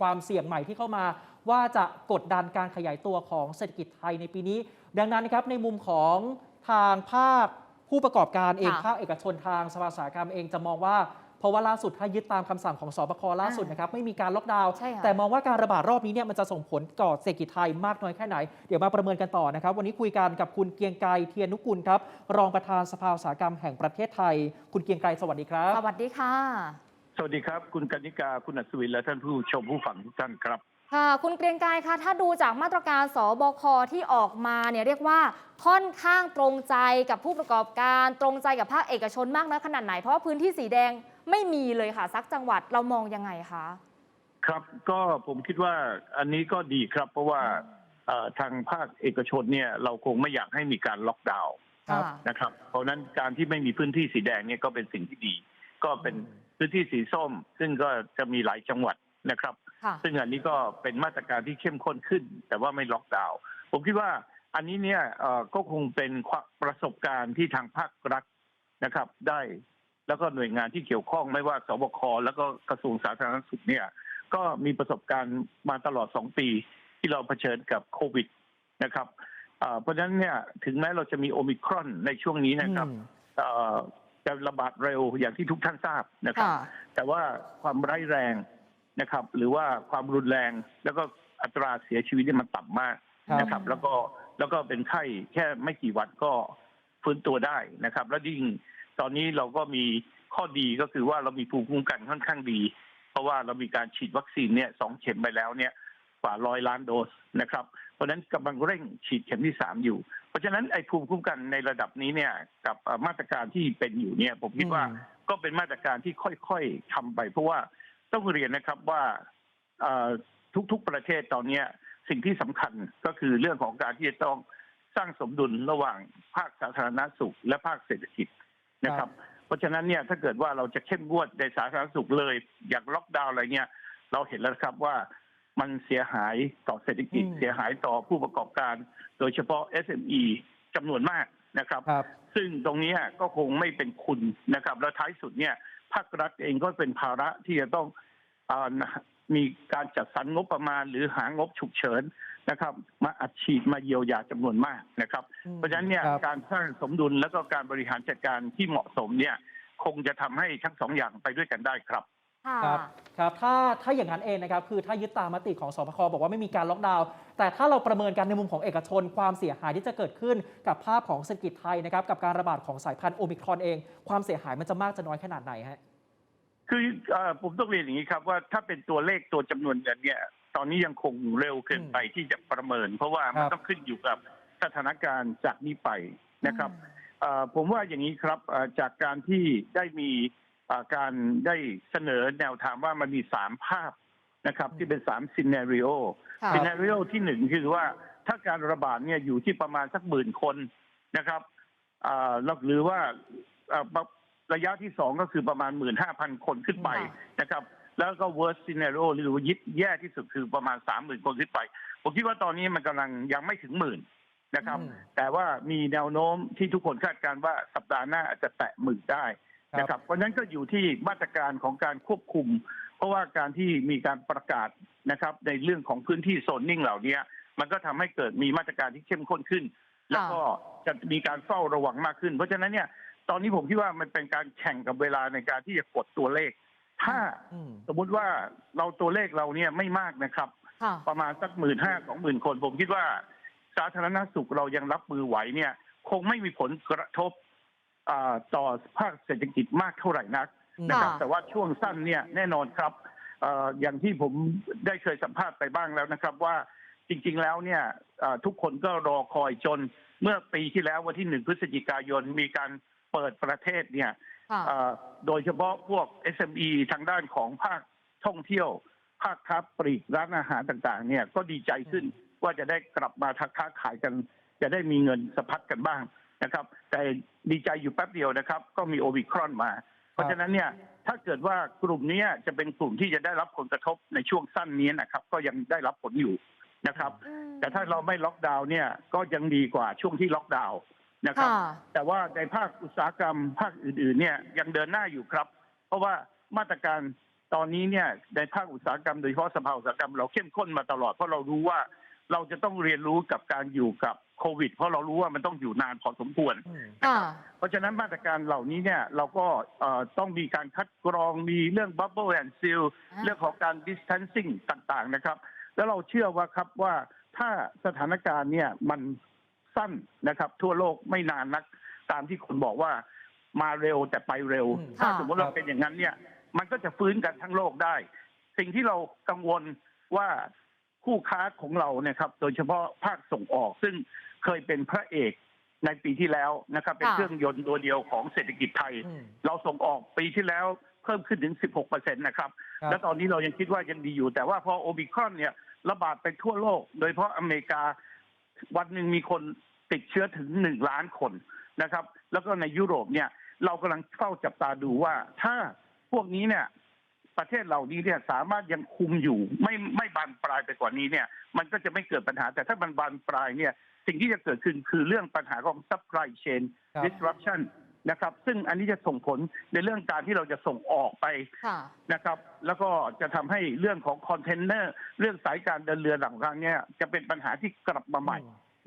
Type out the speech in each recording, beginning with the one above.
ความเสี่ยงใหม่ที่เข้ามาว่าจะกดดันการขยายตัวของเศรษฐกิจไทยในปีนี้ ดังนั้นนะครับในมุมของทางภาคผู้ประกอบการเองค่ะ ภาคเอกชนทางสภาอุตสาหกรรมเองจะมองว่า เพราะว่าล่าสุดถ้ายึดตามคำสั่งของสบคล่าสุดนะครับไม่มีการล็อกดาวน์ใช่ค่ะ แต่มองว่าการระบาดรอบนี้เนี่ยมันจะส่งผลต่อเศรษฐกิจไทยมากน้อยแค่ไหน เดี๋ยวมาประเมินกันต่อนะครับ วันนี้คุยกันกับคุณเกรียงไกรเทียนนุกุลครับรองประธานสภาอุตสาหกรรมแห่งประเทศไทย คุณเกรียงไกรสวัสดีครับ สวัสดีค่ะ สวัสดีครับ คุณกนิกาคุณอัศวินและท่านผู้ชมผู้ฟังทุกท่านครับค่ะคุณเกรียงไกรคะถ้าดูจากมาตรการสบคที่ออกมาเนี่ยเรียกว่าค่อนข้างตรงใจกับผู้ประกอบการตรงใจกับภาคเอกชนมากน้อยขนาดไหน เพราะว่าพื้นที่สีแดงไม่มีเลยค่ะสักจังหวัดเรามองยังไงคะครับก็ผมคิดว่าอันนี้ก็ดีครับ เพราะว่าเอ่อทางภาคเอกชนเนี่ยเราคงไม่อยากให้มีการล็อกดาวน์ครับค่ะนะครับ เพราะฉะนั้นการที่ไม่มีพื้นที่สีแดงเนี่ยก็เป็นสิ่งที่ดี ก็เป็น พื้นที่สีส้ม ซึ่งก็จะมีหลายจังหวัดนะครับค่ะซึ่งอันนี้ก็เป็นมาตรการที่เข้มข้นขึ้น แต่ว่าไม่ล็อกดาวน์ผมคิดว่าอันนี้เนี่ยเอ่อก็คงเป็นความประสบการณ์ที่ทางภาครัฐนะครับ ได้แล้วก็หน่วยงานที่เกี่ยวข้องไม่ว่าสบคแล้วก็กระทรวงสาธารณสุขเนี่ย ก็มีประสบการณ์มาตลอดสองปีที่เราเผชิญกับโควิดนะครับเอ่อเพราะฉะนั้นเนี่ยถึงแม้เราจะมีโอมิครอนในช่วงนี้นะครับอืมเอ่อ จะระบาดเร็วอย่างที่ทุกท่านทราบนะครับค่ะแต่ว่าความร้ายแรงนะครับ หรือว่าความรุนแรงแล้วก็อัตราเสียชีวิตเนี่ยมันต่ำมากครับนะครับ แล้วก็แล้วก็เป็นไข้แค่ไม่กี่วันก็ฟื้นตัวได้นะครับ แล้วยิ่งตอนนี้เราก็มีข้อดีก็คือว่าเรามีภูมิคุ้มกันค่อนข้างดี เพราะว่าเรามีการฉีดวัคซีนเนี่ยสองเข็มไปแล้วเนี่ยกว่าร้อยล้านโดสนะครับ เพราะฉะนั้นกำลังเร่งฉีดเข็มที่สามอยู่เพ ราะฉะนั้นไอ้ภูมิคุ้มกันในระดับนี้เนี่ยกับเอ่อมาตรการที่เป็นอยู่เนี่ย ผมคิดว่าอืมก็เป็นมาตรการที่ค่อยๆทำไป เพราะว่าต้องเรียนนะครับว่าเอ่อทุกๆประเทศตอนเนี้ยสิ่งที่สำคัญก็คือเรื่องของการที่จะต้องสร้างสมดุลระหว่างภาคสาธารณสุข และภาคเศรษฐกิจนะครับ เพราะฉะนั้นเนี่ยถ้าเกิดว่าเราจะเข้มงวดในสาธารณสุขเลย อย่างล็อกดาวน์อะไรเนี่ยเราเห็นแล้วนะครับว่า มันเสียหายต่อเศรษฐกิจอืมเสียหายต่อผู้ประกอบการ โดยเฉพาะ SME จำนวนมากนะครับครับซึ่งตรงเนี้ยก็คงไม่เป็นคุณนะครับ แล้วท้ายสุดเนี่ยภาครัฐเองก็เป็นภาระที่จะต้องเออมีการจัดสรรงบประมาณหรือหางบฉุกเฉินนะครับ มาอัดฉีดมาเยียวยาจำนวนมากนะครับอืมเพราะฉะนั้นเนี่ยครับการสร้างสมดุลแล้วก็การบริหารจัดการที่เหมาะสมเนี่ย คงจะทำให้ทั้งสองอย่างไปด้วยกันได้ครับ ค่ะครับครับถ้าถ้าอย่างนั้นเองนะครับคือถ้ายึดตามมติของสบคบอกว่าไม่มีการล็อกดาวน์แต่ถ้าเราประเมินกันในมุมของเอกชนความเสียหายที่จะเกิดขึ้นกับภาพของเศรษฐกิจไทยนะครับกับการระบาดของสายพันธุ์โอมิครอนเอง ความเสียหายมันจะมากจะน้อยขนาดไหนฮะคือเอ่อผมต้องเรียนอย่างนี้ครับว่าถ้าเป็นตัวเลขตัวจำนวนเงินเนี่ยตอนนี้ยังคงเร็วเกินไปที่จะประเมิน เพราะว่ามันครับต้องขึ้นอยู่กับสถานการณ์จากนี้ไปนะครับ เอ่อผมว่าอย่างนี้ครับเอ่อจากการที่ได้มีเอ่อ การได้เสนอแนวทางว่ามันมีสามภาพนะครับที่เป็นสามซีนารีโอค่ะซีนารีโอที่หนึ่งคือว่าถ้าการระบาดเนี่ยอยู่ที่ประมาณสักหมื่นคนนะครับอ่าแล้วหรือว่าอ่าระยะที่สองก็คือประมาณหมื่นห้าพันคนขึ้นไปค่ะนะครับ แล้วก็ worst scenario หรือว่ายิดแย่ที่สุดคือประมาณสามหมื่นคนขึ้นไป ผมคิดว่าตอนนี้มันกำลังยังไม่ถึงหมื่นนะครับอืมแต่ว่ามีแนวโน้มที่ทุกคนคาดการณ์ว่าสัปดาห์หน้าอาจจะแตะหมื่นได้ นะครับเพราะฉะนั้นก็อยู่ที่มาตรการของการควบคุม เพราะว่าการที่มีการประกาศนะครับ ในเรื่องของพื้นที่โซนนิ่งเหล่านี้มันก็ทำให้เกิดมีมาตรการที่เข้มข้นขึ้น แล้วก็จะมีการเฝ้าระวังมากขึ้น เพราะฉะนั้นเนี่ยตอนนี้ผมคิดว่ามันเป็นการแข่งกับเวลาในการที่จะกดตัวเลข ถ้าอืมสมมุติว่าเราตัวเลขเราเนี่ยไม่มากนะครับค่ะประมาณสักหมื่นห้าสองหมื่นคน ผมคิดว่าสาธารณสุขเรายังรับมือไหวเนี่ย คงไม่มีผลกระทบอ่า ต่อภาคเศรษฐกิจมากเท่าไหร่นักนะครับค่ะแต่ว่าช่วงสั้นเนี่ยแน่นอนครับเอ่ออย่างที่ผมได้เคยสัมภาษณ์ไปบ้างแล้วนะครับว่าจริง ๆ แล้วเนี่ยเอ่อทุกคนก็รอคอยจนเมื่อปีที่แล้ววันที่หนึ่งพฤศจิกายนมีการเปิดประเทศเนี่ยค่ะเอ่อโดยเฉพาะพวก SME ทางด้านของภาคท่องเที่ยว ภาคค้าปลีกร้านอาหารต่างๆ เนี่ยก็ดีใจขึ้นว่าจะได้กลับมาทักค้าขายกัน จะได้มีเงินสะพัดกันบ้าง นะครับ แต่ดีใจอยู่แป๊บเดียวนะครับ ก็มีโอมิครอนมา เพราะฉะนั้นเนี่ยถ้าเกิดว่ากลุ่มเนี้ยจะเป็นกลุ่มที่จะได้รับผลกระทบในช่วงสั้นนี้นะครับ ก็ยังได้รับผลอยู่นะครับอืมแต่ถ้าเราไม่ล็อกดาวน์เนี่ยก็ยังดีกว่าช่วงที่ล็อกดาวน์นะครับค่ะแต่ว่าในภาคอุตสาหกรรมภาคอื่นๆเนี่ยยังเดินหน้าอยู่ครับ เพราะว่ามาตรการตอนนี้เนี่ยในภาคอุตสาหกรรมโดยเฉพาะสภาอุตสาหกรรมเราเข้มข้นมาตลอดเพราะเรารู้ว่า เราจะต้องเรียนรู้กับการอยู่กับโควิด เพราะเรารู้ว่ามันต้องอยู่นานพอสมควรอืมค่ะเพราะฉะนั้นมาตรการเหล่านี้เนี่ยเราก็เอ่อต้องมีการคัดกรองมีเรื่อง bubble and seal อ่าเรื่องของการ distancing ต่างๆนะครับ แล้วเราเชื่อว่าครับว่าถ้าสถานการณ์เนี่ยมันสั้นนะครับ ทั่วโลกไม่นานนัก ตามที่คุณบอกว่ามาเร็วแต่ไปเร็วอืมถ้าค่ะสมมติเราเป็นอย่างนั้นเนี่ย มันก็จะฟื้นกันทั้งโลกได้ สิ่งที่เรากังวลว่า คู่ค้าของเราเนี่ยครับ โดยเฉพาะภาคส่งออก ซึ่งเคยเป็นพระเอกในปีที่แล้วนะครับ เป็นค่ะเครื่องยนต์ตัวเดียวของเศรษฐกิจไทยอืมเราส่งออกปีที่แล้วเพิ่มขึ้นถึง 16เปอร์เซ็นต์นะครับครับ และตอนนี้เรายังคิดว่ายังดีอยู่ แต่ว่าพอโอมิครอนเนี่ยระบาดไปทั่วโลก โดยเฉพาะอเมริกา วันหนึ่งมีคนติดเชื้อถึงหนึ่งล้านคนนะครับ แล้วก็ในยุโรปเนี่ยเรากำลังเฝ้าจับตาดูว่าถ้าพวกนี้เนี่ย ประเทศเหล่านี้เนี่ยสามารถยังคุมอยู่ไม่ไม่บานปลายไปกว่านี้เนี่ย มันก็จะไม่เกิดปัญหาแต่ถ้ามันบานปลายเนี่ย สิ่งที่จะเกิดขึ้นคือเรื่องปัญหาของ supply chain ครับ disruption นะครับ ซึ่งอันนี้จะส่งผลในเรื่องการที่เราจะส่งออกไปค่ะนะครับ แล้วก็จะทำให้เรื่องของคอนเทนเนอร์เรื่องสายการเดินเรือต่างๆเนี่ยจะเป็นปัญหาที่กลับมาใหม่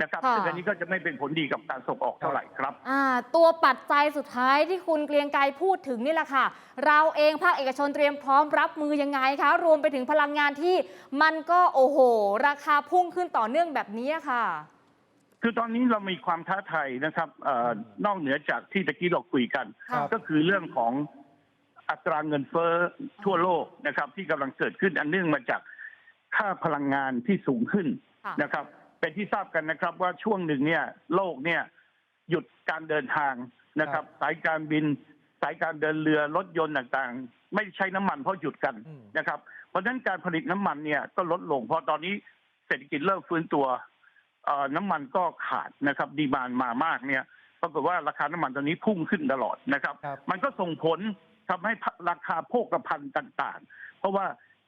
นะครับค่ะ ซึ่งอันนี้ก็จะไม่เป็นผลดีกับการส่งออกเท่าไหร่ครับ อ่าตัวปัจจัยสุดท้ายที่คุณเกรียงไกรพูดถึงนี่แหละค่ะ เราเองภาคเอกชนเตรียมพร้อมรับมือยังไงคะ รวมไปถึงพลังงานที่มันก็โอ้โห ราคาพุ่งขึ้นต่อเนื่องแบบนี้ค่ะ คือตอนนี้เรามีความท้าทายนะครับเออนอกเหนือจากที่ตะกี้เราคุยกัน ครับ ก็คือเรื่องของอัตราเงินเฟ้อทั่วโลกนะครับ ที่กำลังเกิดขึ้นอันเนื่องมาจากค่าพลังงานที่สูงขึ้นค่ะ นะครับ เป็นที่ทราบกันนะครับว่าช่วงหนึ่งเนี่ยโลกเนี่ยหยุดการเดินทางนะครับ สายการบินสายการเดินเรือรถยนต์ต่างๆ ไม่ใช้น้ำมันเพราะหยุดกันอืมนะครับ เพราะฉะนั้นการผลิตน้ำมันเนี่ยก็ลดลงเพราะตอนนี้เศรษฐกิจเริ่มฟื้นตัวเอ่อน้ำมันก็ขาดนะครับ ดีมานมามากเนี่ยปรากฏว่าราคาน้ำมันตอนนี้พุ่งขึ้นตลอดนะครับครับมันก็ส่งผลทำให้ราคาโภคภัณฑ์ต่าง ๆ เพราะว่า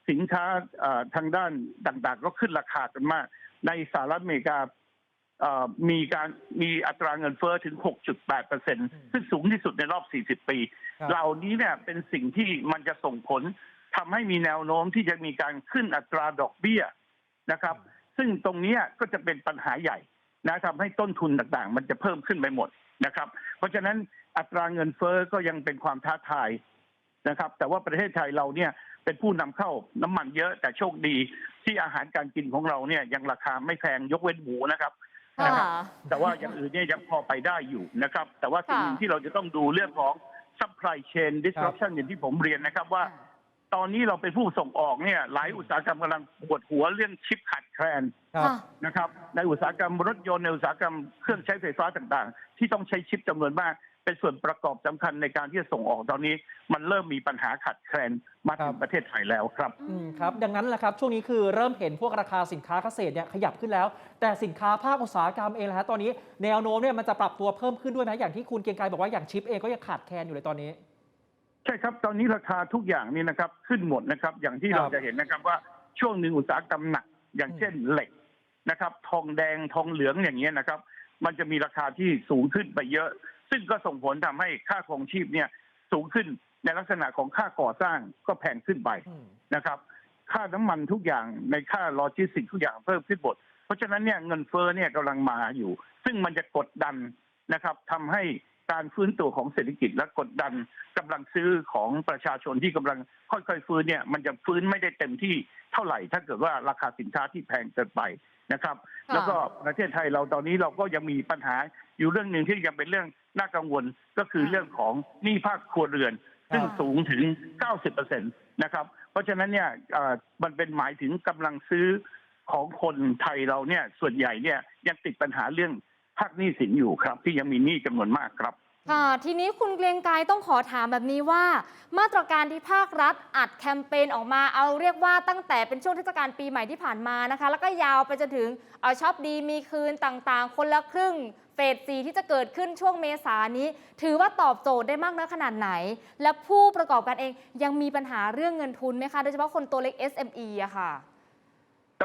สินค้าเอ่อทางด้านต่างๆ ก็ขึ้นราคากันมาก ในสหรัฐอเมริกาเอ่อมีการมีอัตราเงินเฟ้อถึง 6.8เปอร์เซ็นซึ่งสูงที่สุดในรอบ 40 ปีครับเหล่านี้เนี่ยเป็นสิ่งที่มันจะส่งผลทำให้มีแนวโน้มที่จะมีการขึ้นอัตราดอกเบี้ยนะครับ ซึ่งตรงเนี้ยก็จะเป็นปัญหาใหญ่นะทำให้ต้นทุนต่างๆ มันจะเพิ่มขึ้นไปหมดนะครับ เพราะฉะนั้นอัตราเงินเฟ้อก็ยังเป็นความท้าทายนะครับ แต่ว่าประเทศไทยเราเนี่ยเป็นผู้นำเข้าน้ำมันเยอะแต่โชคดี ที่อาหารการกินของเราเนี่ยยังราคาไม่แพงยกเว้นหมูนะครับค่ะ นะครับ แต่ว่าอย่างอื่นเนี่ยยังพอไปได้อยู่นะครับ แต่ว่าสิ่งหนึ่งค่ะ ที่เราจะต้องดูเรื่องของ supply chain disruption อย่างที่ผมเรียนนะครับว่า ตอนนี้เราเป็นผู้ส่งออกเนี่ยหลายอุตสาหกรรมกำลังปวดหัวเรื่องชิปขาดแคลนครับ ค่ะ นะครับในอุตสาหกรรมรถยนต์ในอุตสาหกรรมเครื่องใช้ไฟฟ้าต่างๆ ที่ต้องใช้ชิปจำนวนมาก เป็นส่วนประกอบสำคัญในการที่จะส่งออกตอนนี้ มันเริ่มมีปัญหาขาดแคลนมาถึงประเทศไทยแล้วครับอืมครับ ดังนั้นแหละครับ ช่วงนี้คือเริ่มเห็นพวกราคาสินค้าเกษตรเนี่ยขยับขึ้นแล้ว แต่สินค้าภาคอุตสาหกรรมเองนะฮะตอนนี้แนวโน้มเนี่ยมันจะปรับตัวเพิ่มขึ้นด้วยไหมอย่างที่คุณเกรียงไกรบอกว่าอย่างชิปเองก็ยังขาดแคลนอยู่เลยตอนนี้ใช่ครับตอนนี้ราคาทุกอย่างนี่นะครับขึ้นหมดนะครับ อย่างที่ครับเราจะเห็นนะครับว่าช่วงหนึ่งอุตสาหกรรมหนัก อย่างเช่นเหล็กนะครับ ทองแดงทองเหลืองอย่างเงี้ยนะครับ มันจะมีราคาที่สูงขึ้นไปเยอะ ซึ่งก็ส่งผลทำให้ค่าครองชีพเนี่ยสูงขึ้นในลักษณะของค่าก่อสร้างก็แพงขึ้นไปอืมนะครับ ค่าน้ำมันทุกอย่างในค่าโลจิสติกส์ทุกอย่างเพิ่มขึ้นหมดเพราะฉะนั้นเนี่ยเงินเฟ้อเนี่ยกำลังมาอยู่ ซึ่งมันจะกดดันนะครับทำให้ การฟื้นตัวของเศรษฐกิจและกดดันกำลังซื้อของประชาชนที่กำลังค่อยๆฟื้นเนี่ยมันจะฟื้นไม่ได้เต็มที่เท่าไหร่ ถ้าเกิดว่าราคาสินค้าที่แพงเกินไปนะครับค่ะแล้วก็ประเทศไทยเราตอนนี้เราก็ยังมีปัญหาอยู่เรื่องหนึ่งที่ยังเป็นเรื่องน่ากังวลก็คือเรื่องของหนี้ภาคครัวเรือน ซึ่งอ่าสูงถึง 90%นะครับเพราะฉะนั้นเนี่ยเอ่อมันเป็นหมายถึงกำลังซื้อของคนไทยเราเนี่ยส่วนใหญ่เนี่ยยังติดปัญหาเรื่องภาคหนี้สินอยู่ครับ ที่ยังมีหนี้จำนวนมากครับ ค่ะทีนี้คุณเกรียงไกรต้องขอถามแบบนี้ว่า มาตรการที่ภาครัฐอัดแคมเปญออกมาเอาเรียกว่าตั้งแต่เป็นช่วงเทศกาลปีใหม่ที่ผ่านมานะคะ แล้วก็ยาวไปจนถึงเอาช็อปดีมีคืนต่างๆ คนละครึ่งเฟสสีที่จะเกิดขึ้นช่วงเมษานี้ ถือว่าตอบโจทย์ได้มากน้อยขนาดไหน และผู้ประกอบการเองยังมีปัญหาเรื่องเงินทุนไหมคะโดยเฉพาะคนตัวเล็ก SME อะค่ะ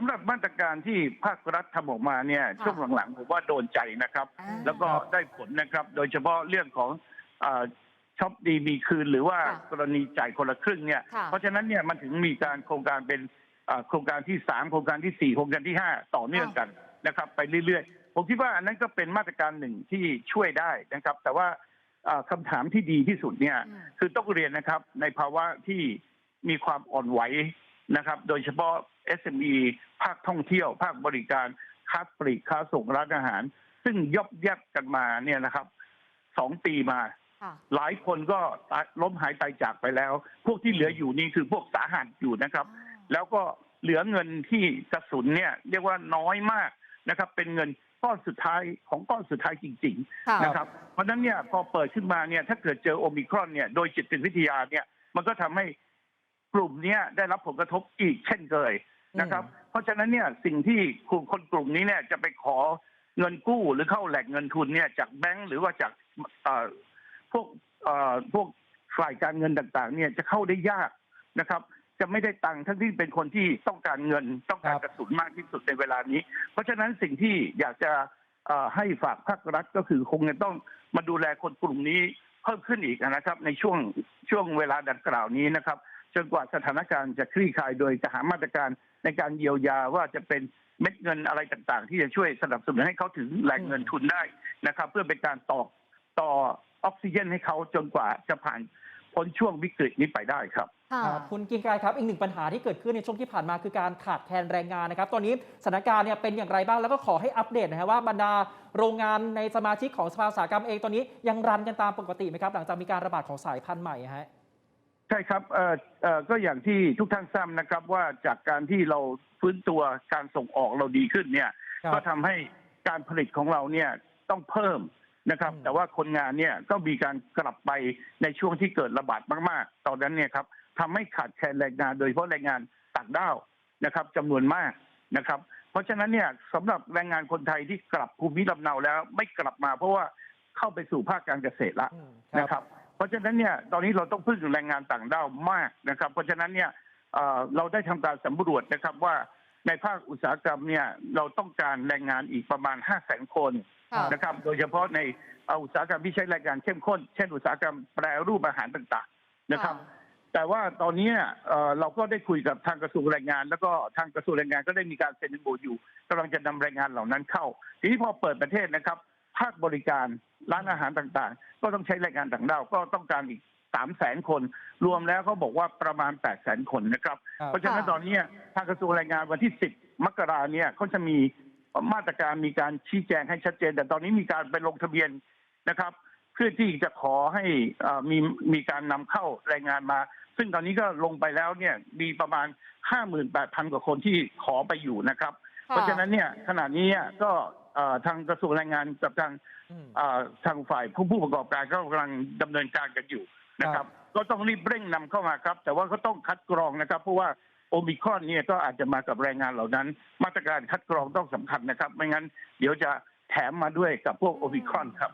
สำหรับมาตรการที่ภาครัฐทำออกมาเนี่ยค่ะช่วงหลังๆผมว่าโดนใจนะครับ อ่าแล้วก็ได้ผลนะครับ โดยเฉพาะเรื่องของเอ่อช็อปดีมีคืน หรือว่าค่ะกรณีจ่ายคนละครึ่งเนี่ยค่ะ เพราะฉะนั้นเนี่ยมันถึงมีการโครงการเป็นอ่าโครงการที่สามโครงการที่สี่โครงการที่ห้าต่อเนื่องกันนะครับ ไปเรื่อยๆ ผมคิดว่าอันนั้นก็เป็นมาตรการหนึ่งที่ช่วยได้นะครับ แต่ว่าอ่าคำถามที่ดีที่สุดเนี่ย อืม คือต้องเรียนนะครับในภาวะที่มีความอ่อนไหว นะครับ โดยเฉพาะ SME ภาคท่องเที่ยว ภาคบริการค้าปลีกค้าส่งร้านอาหาร ซึ่งยบยับกันมาเนี่ยนะครับสองปีมาค่ะหลายคนก็ตายล้มหายตายจากไปแล้ว พวกที่เหลืออยู่นี่คือพวกสาหัสอยู่นะครับ แล้วก็เหลือเงินที่กระสุนเนี่ย เรียกว่าน้อยมากนะครับ เป็นเงินก้อนสุดท้ายของก้อนสุดท้ายจริงค่ะๆนะครับ เพราะฉะนั้นเนี่ยพอเปิดขึ้นมาเนี่ยถ้าเกิดเจอโอมิครอนเนี่ยโดยจิตวิทยาเนี่ยมันก็ทำให้ กลุ่มเนี้ยได้รับผลกระทบอีกเช่นเคยนะครับ เพราะฉะนั้นเนี่ยสิ่งที่คนคนกลุ่มนี้เนี่ยจะไปขอเงินกู้หรือเข้าแหล่งเงินทุนเนี่ยจากแบงก์หรือว่าจากเอ่อพวกเอ่อพวกฝ่ายการเงินต่างๆ เนี่ยจะเข้าได้ยากนะครับ จะไม่ได้ตังค์ทั้งที่เป็นคนที่ต้องการเงินต้องการครับกระสุนมากที่สุดในเวลานี้ เพราะฉะนั้นสิ่งที่อยากจะเอ่อให้ฝากภาครัฐก็คือคงจะต้องมาดูแลคนกลุ่มนี้เพิ่มขึ้นอีกนะครับ ในช่วงช่วงเวลาดังกล่าวนี้นะครับ จนกว่าสถานการณ์จะคลี่คลายโดยจะหามาตรการในการเยียวยาว่าจะเป็นเม็ดเงินอะไรต่างๆ ที่จะช่วยสนับสนุนให้เขาถึงแหล่งเงินทุนได้นะครับ เพื่อเป็นการต่อต่อออกซิเจนให้เขาจนกว่าจะผ่าน พ้นช่วงวิกฤตนี้ไปได้ครับค่ะครับคุณกิงกายครับอีกหนึ่งปัญหาที่เกิดขึ้นในช่วงที่ผ่านมาคือการขาดแคลนแรงงานนะครับตอนนี้สถานการณ์เนี่ยเป็นอย่างไรบ้างแล้วก็ขอให้อัปเดตนะครับว่าบรรดาโรงงานในสมาชิกของสภาอุตสาหกรรมเองตอนนี้ยังรันกันตามปกติไหมครับ หลังจากมีการระบาดของสายพันธุ์ใหม่ฮะใช่ครับเอ่อเอ่อก็อย่างที่ทุกท่านทราบนะครับว่าจากการที่เราฟื้นตัวการส่งออกเราดีขึ้นเนี่ยครับก็ทำให้การผลิตของเราเนี่ยต้องเพิ่ม นะครับอืมแต่ว่าคนงานเนี่ยก็มีการกลับไปในช่วงที่เกิดระบาดมาก ๆ ตอนนั้นเนี่ยครับทำให้ขาดแคลนแรงงาน โดยเฉพาะแรงงานต่างด้าวนะครับจำนวนมากนะครับ เพราะฉะนั้นเนี่ยสำหรับแรงงานคนไทยที่กลับภูมิลำเนาแล้วไม่กลับมาเพราะว่าเข้าไปสู่ภาคการเกษตรละอืมนะครับ เพราะฉะนั้นเนี่ยตอนนี้เราต้องพึ่งแรงงานต่างด้าวมากนะครับ เพราะฉะนั้นเนี่ยเอ่อเราได้ทำการสำรวจนะครับว่าในภาคอุตสาหกรรมเนี่ยเราต้องการแรงงานอีกประมาณ5 0 0 0 0 0 คนค่ะ นะครับ โดยเฉพาะในเอ่ออุตสาหกรรมที่ใช้แรงงานเข้มข้น เช่น อุตสาหกรรมแปรรูปอาหารต่างๆนะครับ แต่ว่าตอนนี้เอ่อเราก็ได้คุยกับทางกระทรวงแรงงาน แล้วก็ทางกระทรวงแรงงานก็ได้มีการเซ็นโบอยู่กำลังจะนำแรงงานเหล่านั้นเข้า ทีนี้พอเปิดประเทศนะครับภาคบริการร้านอาหารต่างๆ ก็ต้องใช้แรงงานต่างด้าวก็ต้องการอีกสามแสนคน รวมแล้วเขาบอกว่าประมาณแปดแสนคนนะครับครับเพราะฉะนั้นค่ะตอนนี้ทางกระทรวงแรงงานวันที่10มกราเนี่ยเขาจะมี มาตรการมีการชี้แจงให้ชัดเจน แต่ตอนนี้มีการไปลงทะเบียนนะครับ เพื่อที่จะขอให้เอ่อมีมีการนำเข้าแรงงานมา ซึ่งตอนนี้ก็ลงไปแล้วเนี่ยมีประมาณ 58,000 กว่าคนที่ขอไปอยู่นะครับ เพราะฉะนั้นเนี่ยขณะนี้เนี่ยก็เอ่อทางกระทรวงแรงงานกับทางอืมเอ่อทางฝ่ายผู้ผู้ประกอบการก็กำลังดำเนินการกันอยู่นะครับ ก็ต้องรีบเร่งนำเข้ามาครับ แต่ว่าก็ต้องคัดกรองนะครับ เพราะว่า โอมิครอนเนี่ยก็อาจจะมากับแรงงานเหล่านั้น มาตรการคัดกรองต้องสำคัญนะครับ ไม่งั้นเดี๋ยวจะแถมมาด้วยกับพวกโอมิครอนครับ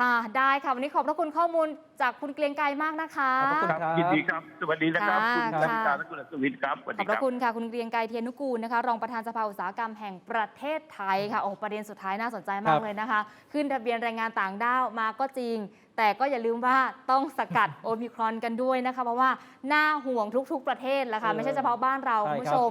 ค่ะ ได้ค่ะ วันนี้ขอบพระคุณข้อมูลจากคุณเกรียงไกรมากนะคะขอบพระคุณครับยินดีครับ สวัสดีนะครับค่ะคุณค่ะรัชกาและคุณอัศวินครับสวัสขดีอบพคระรับคุณค่ะ คุณเกรียงไกรเทียนนุกูลนะคะ รองประธานสภาอุตสาหกรรมแห่งประเทศไทยค่ะโอ้ประเด็นสุดท้ายน่าสนใจมาครักบเลยนะคะ ขึ้นทะเบียนแรงงานต่างด้าวมาก็จริง แต่ก็อย่าลืมว่าต้องสกัดโอมิครอนกันด้วยนะคะ เพราะว่าน่าห่วงทุก ๆ ประเทศแหละค่ะ ไม่ใช่เฉพาะบ้านเราใช่คุณครับผู้ชม